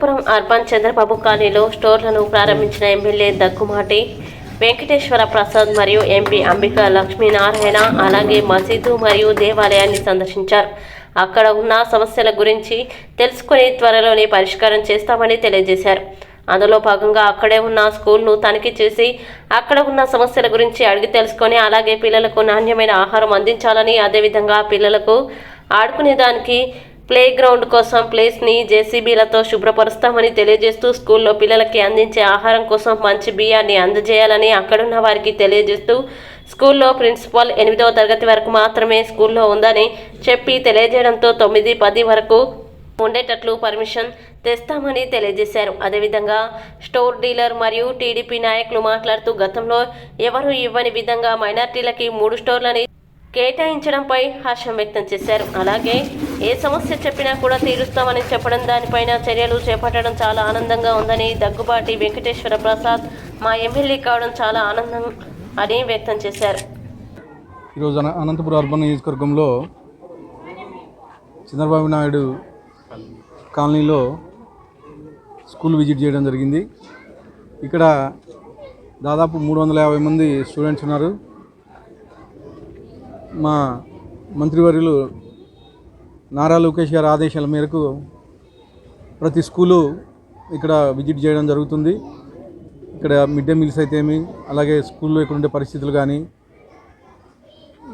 Anantapuram urban Chandrababu కాలనీలో స్టోర్లను ప్రారంభించిన MLA Daggumati Venkateswara Prasad మరియు ఎంపీ అంబికా లక్ష్మీనారాయణ అలాగే మసీదు మరియు దేవాలయాన్ని సందర్శించారు. అక్కడ ఉన్న సమస్యల గురించి తెలుసుకుని త్వరలోనే పరిష్కారం చేస్తామని తెలియజేశారు. అందులో భాగంగా అక్కడే ఉన్న స్కూల్ను తనిఖీ చేసి అక్కడ ఉన్న సమస్యల గురించి అడిగి తెలుసుకొని అలాగే పిల్లలకు నాణ్యమైన ఆహారం అందించాలని అదేవిధంగా పిల్లలకు ఆడుకునేదానికి ప్లే గ్రౌండ్ కోసం ప్లేస్ని జేసీబీలతో శుభ్రపరుస్తామని తెలియజేస్తూ స్కూల్లో పిల్లలకి అందించే ఆహారం కోసం మంచి బియ్యాన్ని అందజేయాలని అక్కడున్న వారికి తెలియజేస్తూ స్కూల్లో ప్రిన్సిపాల్ ఎనిమిదవ తరగతి వరకు మాత్రమే స్కూల్లో ఉందని చెప్పి తెలియజేయడంతో తొమ్మిది పది వరకు ఉండేటట్లు పర్మిషన్ తెస్తామని తెలియజేశారు. అదేవిధంగా స్టోర్ డీలర్ మరియు టీడీపీ నాయకులు మాట్లాడుతూ గతంలో ఎవరు ఇవ్వని విధంగా మైనార్టీలకి మూడు స్టోర్లని కేటాయించడంపై హర్షం వ్యక్తం చేశారు. అలాగే ఏ సమస్య చెప్పినా కూడా తీరుస్తామని చెప్పడం దానిపైన చర్యలు చేపట్టడం చాలా ఆనందంగా ఉందని దగ్గుబాటి వెంకటేశ్వర ప్రసాద్ మా ఎమ్మెల్యే కావడం చాలా ఆనందం అని వ్యక్తం చేశారు. ఈరోజు అనంతపురం అర్బన్ నియోజకవర్గంలో చంద్రబాబు నాయుడు కాలనీలో స్కూల్ విజిట్ చేయడం జరిగింది. ఇక్కడ దాదాపు మూడు వందల యాభై మంది స్టూడెంట్స్ ఉన్నారు. మా మంత్రివర్యులు నారా లోకేష్ గారి ఆదేశాల మేరకు ప్రతి స్కూలు ఇక్కడ విజిట్ చేయడం జరుగుతుంది. ఇక్కడ మిడ్ డే మీల్స్ అయితే ఏమి అలాగే స్కూల్లో ఇక్కడ ఉండే పరిస్థితులు కానీ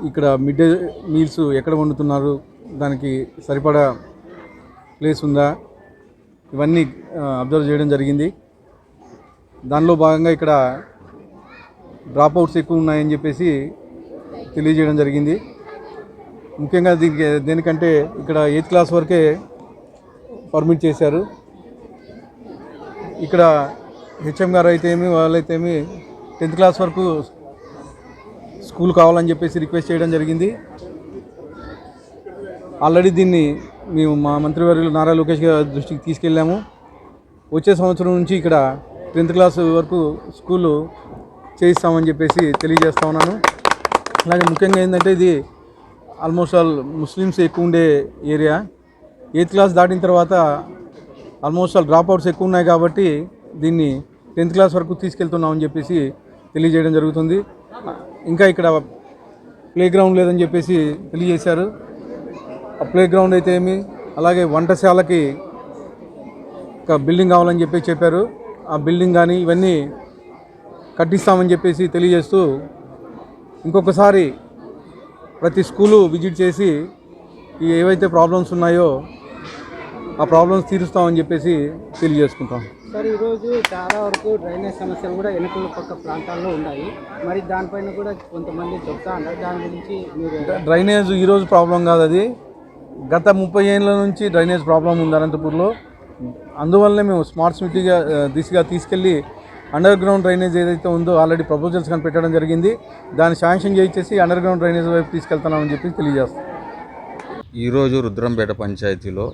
ఇక్కడ మిడ్ డే మీల్స్ ఎక్కడ వండుతున్నారు దానికి సరిపడా ప్లేస్ ఉందా ఇవన్నీ అబ్జర్వ్ చేయడం జరిగింది. దానిలో భాగంగా ఇక్కడ డ్రాప్ అవుట్స్ ఎక్కువ ఉన్నాయని చెప్పేసి తెలియజేయడం జరిగింది. ముఖ్యంగా దీనికి దేనికంటే ఇక్కడ ఎయిత్ క్లాస్ వరకే పర్మిట్ చేశారు. ఇక్కడ హెచ్ఎం గారు అయితే ఏమి వాళ్ళైతే ఏమి టెన్త్ క్లాస్ వరకు స్కూల్ కావాలని చెప్పేసి రిక్వెస్ట్ చేయడం జరిగింది. ఆల్రెడీ దీన్ని మేము మా మంత్రివర్యులు నారా లోకేష్ గారి దృష్టికి తీసుకెళ్ళాము. వచ్చే సంవత్సరం నుంచి ఇక్కడ టెన్త్ క్లాస్ వరకు స్కూలు చేయిస్తామని చెప్పేసి తెలియజేస్తా ఉన్నాను. అలాగే ముఖ్యంగా ఏంటంటే ఇది ఆల్మోస్ట్ ఆల్ ముస్లిమ్స్ ఎక్కువ ఉండే ఏరియా. ఎయిత్ క్లాస్ దాటిన తర్వాత ఆల్మోస్ట్ ఆల్ డ్రాప్ అవుట్స్ ఎక్కువ ఉన్నాయి కాబట్టి దీన్ని టెన్త్ క్లాస్ వరకు తీసుకెళ్తున్నామని చెప్పేసి తెలియజేయడం జరుగుతుంది. ఇంకా ఇక్కడ ప్లే గ్రౌండ్ లేదని చెప్పేసి తెలియజేశారు. ఆ ప్లే గ్రౌండ్ అయితే ఏమి అలాగే వంటశాలకి ఒక బిల్డింగ్ కావాలని చెప్పి చెప్పారు. ఆ బిల్డింగ్ కానీ ఇవన్నీ కట్టిస్తామని చెప్పేసి తెలియజేస్తూ ఇంకొకసారి ప్రతి స్కూలు విజిట్ చేసి ఈ ఏవైతే ప్రాబ్లమ్స్ ఉన్నాయో ఆ ప్రాబ్లమ్స్ తీరుస్తామని చెప్పేసి తెలియజేసుకుంటాం. సార్ ఈరోజు చాలా వరకు డ్రైనేజ్ సమస్యలు కూడా వెనుకల పక్క ప్రాంతాల్లో ఉన్నాయి. మరి దానిపైన కూడా కొంతమంది చెప్తా ఉన్నారు. దాని గురించి మీరు డ్రైనేజ్ ఈరోజు ప్రాబ్లం కాదు అది. గత ముప్పై ఏళ్ళ నుంచి డ్రైనేజ్ ప్రాబ్లం ఉంది అనంతపూర్లో. అందువల్లనే మేము స్మార్ట్ సిటీగా దిశగా తీసుకెళ్ళి అండర్ గ్రౌండ్ డ్రైనేజ్ ఏదైతే ఉందో ఆల్రెడీ ప్రపోజల్స్ కానీ పెట్టడం జరిగింది. దాన్ని శాంక్షన్ చేయించేసి అండర్ గ్రౌండ్ డ్రైనేజ్ వైపు తీసుకెళ్తున్నామని చెప్పి తెలియజేస్తాం ఈరోజు రుద్రంపేట పంచాయతీలో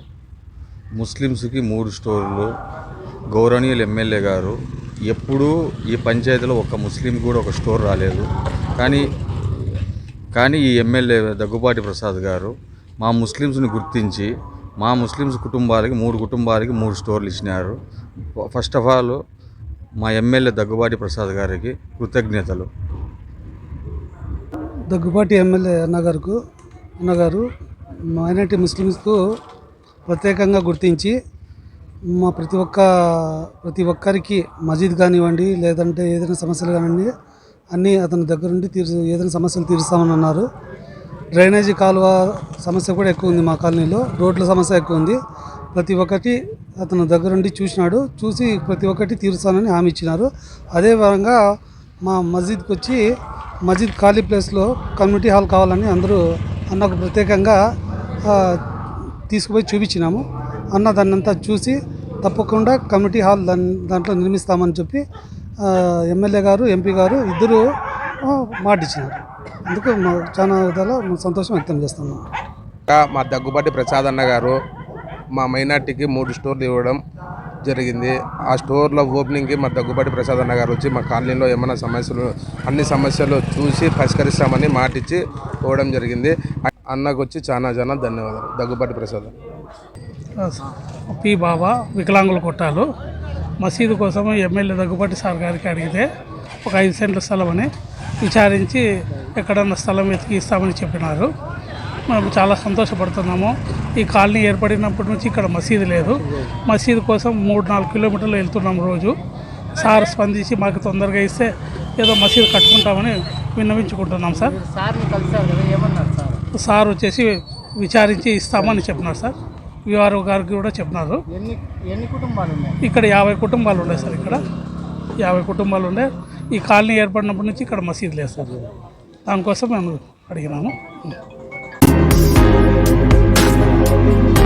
ముస్లిమ్స్కి మూడు స్టోర్లు గౌరవనీయులు ఎమ్మెల్యే గారు ఎప్పుడూ ఈ పంచాయతీలో ఒక ముస్లిం కూడా ఒక స్టోర్ రాలేదు. కానీ కానీ ఈ ఎమ్మెల్యే దగ్గుబాటి ప్రసాద్ గారు మా ముస్లిమ్స్ని గుర్తించి మా ముస్లిమ్స్ కుటుంబాలకి మూడు కుటుంబాలకి మూడు స్టోర్లు ఇచ్చినారు. ఫస్ట్ ఆఫ్ ఆల్ మా ఎమ్మెల్యే దగ్గుబాటి ప్రసాద్ గారికి కృతజ్ఞతలు. దగ్గుబాటి ఎమ్మెల్యే అన్నగారుకు అన్నగారు మైనార్టీ ముస్లిమ్స్కు ప్రత్యేకంగా గుర్తించి మా ప్రతి ఒక్క ప్రతి ఒక్కరికి మసీద్ కానివ్వండి లేదంటే ఏదైనా సమస్యలు కానివ్వండి అన్నీ అతని దగ్గర నుండి తీర్చు ఏదైనా సమస్యలు తీరుస్తామని అన్నారు. డ్రైనేజీ కాలువ సమస్య కూడా ఎక్కువ ఉంది మా కాలనీలో రోడ్ల సమస్య ఎక్కువ ఉంది. ప్రతి ఒక్కటి అతను దగ్గరుండి చూసినాడు. చూసి ప్రతి ఒక్కటి తీరుస్తానని హామీ ఇచ్చినారు. అదే విధంగా మా మస్జిద్కి వచ్చి మస్జిద్ ఖాళీ ప్లేస్లో కమ్యూనిటీ హాల్ కావాలని అందరూ అన్నకు ప్రత్యేకంగా తీసుకుపోయి చూపించినాము. అన్న దాన్నంతా చూసి తప్పకుండా కమ్యూనిటీ హాల్ దాని దాంట్లో నిర్మిస్తామని చెప్పి ఎమ్మెల్యే గారు ఎంపీ గారు ఇద్దరు మాటిచ్చినారు. అందుకు మా- చాలా విధాలు సంతోషం వ్యక్తం చేస్తున్నాం. మా దగ్గుబాటి ప్రసాద్ అన్న గారు మా మైనార్టీకి మూడు స్టోర్లు ఇవ్వడం జరిగింది. ఆ స్టోర్లో ఓపెనింగ్కి మా దగ్గుబాటి ప్రసాద్ అన్న గారు వచ్చి మా కాలనీలో ఏమైనా సమస్యలు అన్ని సమస్యలు చూసి పరిష్కరిస్తామని మాటిచ్చి ఇవ్వడం జరిగింది. అన్నకు వచ్చి చాలా చాలా ధన్యవాదాలు. దగ్గుబాటి ప్రసాద్. పి బాబా వికలాంగుల కొట్టాలు. మసీదు కోసం ఎమ్మెల్యే దగ్గుబాటి సార్ గారికి అడిగితే ఒక ఐదు సెంట్ల స్థలం అని విచారించి ఎక్కడన్నా స్థలం వెతికి ఇస్తామని చెప్పినారు. మేము చాలా సంతోషపడుతున్నాము. ఈ కాలనీ ఏర్పడినప్పటి నుంచి ఇక్కడ మసీదు లేదు. మసీదు కోసం మూడు నాలుగు కిలోమీటర్లు వెళ్తున్నాం రోజు. సార్ స్పందించి మాకు తొందరగా ఇస్తే ఏదో మసీదు కట్టుకుంటామని విన్నవించుకుంటున్నాం సార్. సార్? వచ్చేసి విచారించి ఇస్తామని చెప్పినారు సార్. విఆర్ఓ గారికి కూడా చెప్పినారు. ఉన్నాయి? ఇక్కడ యాభై కుటుంబాలు ఉండే సార్ ఇక్కడ. యాభై కుటుంబాలు ఉండే. ఈ కాలనీ ఏర్పడినప్పటి నుంచి ఇక్కడ మసీదు లేదు సార్. దానికోసం మేము అడిగినాము. Thank you.